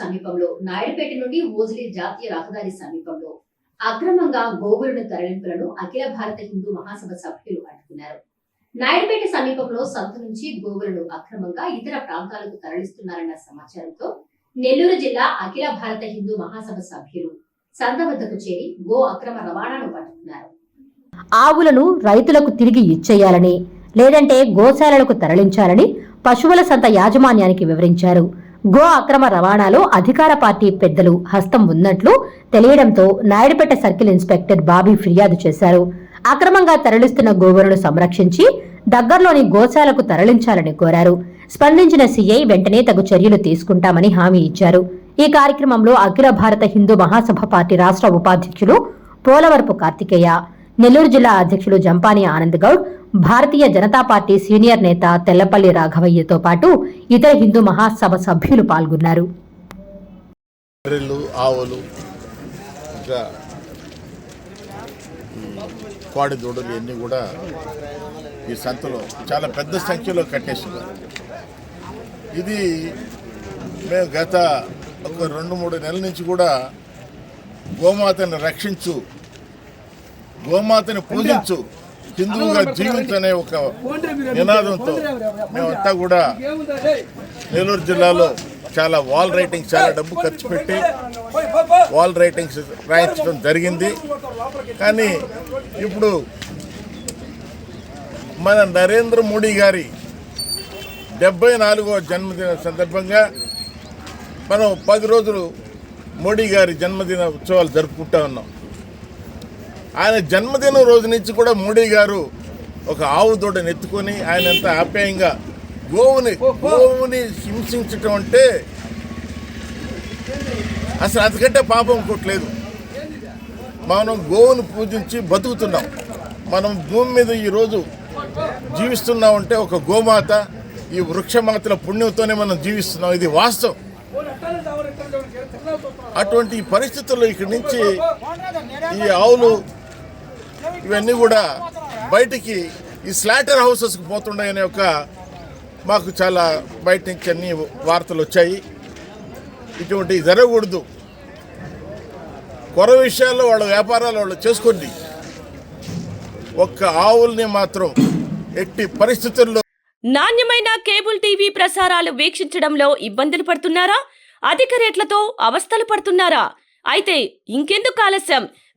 సమీపంలో నాయుడుపేట నుండి ఓజిలి జాతీయ రహదారి సమీపంలో అక్రమంగా గోవులను తరలింపులను అఖిల భారత హిందూ మహాసభ సభ్యులు అడ్డుకున్నారు. నాయుడుపేట సమీపంలో సంత నుంచి గోవులను అక్రమంగా ఇతర ప్రాంతాలకు తరలిస్తున్నారన్న సమాచారంతో నెల్లూరు జిల్లా అఖిల భారత హిందూ మహాసభ సభ్యులు సంత వద్దకు చేరి గో అక్రమ రవాణాను పట్టుకున్నారు. ఆవులను రైతులకు తిరిగి ఇచ్చేయాలని లేదంటే గోశాలలకు తరలించాలని పశువుల సంత యాజమాన్యానికి వివరించారు. గో అక్రమ రవాణాలో అధికార పార్టీ పెద్దలు హస్తం ఉన్నట్లు తెలియడంతో నాయుడుపేట సర్కిల్ ఇన్స్పెక్టర్ బాబీ ఫిర్యాదు చేశారు. అక్రమంగా తరలిస్తున్న గోవులను సంరక్షించి దగ్గర్లోని గోశాలకు తరలించాలని కోరారు. స్పందించిన సీఐ వెంటనే తగు చర్యలు తీసుకుంటామని హామీ ఇచ్చారు. ఈ కార్యక్రమంలో అఖిల భారత హిందూ మహాసభ పార్టీ రాష్ట్ర ఉపాధ్యక్షులు పోలవరపు కార్తికేయ నెల్లూరు జిల్లా అధ్యక్షులు జంపాని ఆనంద్ గౌడ్ భారతీయ జనతా పార్టీ సీనియర్ నేత తెల్లపల్లి రాఘవయ్యతో పాటు ఇతర హిందూ మహాసభ సభ్యులు పాల్గొన్నారు. బర్రెలు ఆవులు కోడి దూడలు ఇవన్నీ కూడా ఈ సంతలో చాలా పెద్ద సంఖ్యలో కట్టేస్తున్నారు. ఇది మేము గత ఒక రెండు మూడు నెలల నుంచి కూడా గోమాతను రక్షించు గోమాతను పూజించు హిందువుగా జీవించనే ఒక నినాదంతో మేమంతా కూడా నెల్లూరు జిల్లాలో చాలా వాల్ రైటింగ్ చాలా డబ్బు ఖర్చు పెట్టి వాల్ రైటింగ్స్ రాయించడం జరిగింది. కానీ ఇప్పుడు మన నరేంద్ర మోడీ గారి డెబ్బై నాలుగవ జన్మదిన సందర్భంగా మనం పది రోజులు మోడీ గారి జన్మదిన ఉత్సవాలు జరుపుకుంటా ఉన్నాం. ఆయన జన్మదినం రోజు నుంచి కూడా మోడీ గారు ఒక ఆవు దూడని ఎత్తుకొని ఆయన ఎంత ఆప్యాయంగా గోవుని గోవుని హింసించటం అంటే అసలు అంతకంటే పాపం ఇంకోట్లేదు మనం గోవును పూజించి బతుకుతున్నాం. మనం భూమి మీద ఈరోజు జీవిస్తున్నామంటే ఒక గోమాత ఈ వృక్షమాతల పుణ్యంతోనే మనం జీవిస్తున్నాం. ఇది వాస్తవం. అటువంటి పరిస్థితుల్లో ఇక్కడి నుంచి ఈ ఆవులు ఇవన్నీ కూడా బయటికి ఈ స్లాటర్ హౌసెస్కి పోతున్నాయనే ఒక మాకు చాలా బయట నుంచి అన్ని వార్తలు వచ్చాయి. ఇటువంటివి జరగకూడదు. కొర విషయాల్లో వాళ్ళ వ్యాపారాలు వాళ్ళు చేసుకోండి. ఒక్క ఆవుల్ని మాత్రం ఎట్టి పరిస్థితుల్లో నాణ్యమైన కేబుల్ టీవీ ప్రసారాలు వీక్షించడంలో ఇబ్బందులు పడుతున్నారా? అధిక రేట్లతో అవస్థలు పడుతున్నారా? అయితే ఇంకెందుకు ఆలస్యం?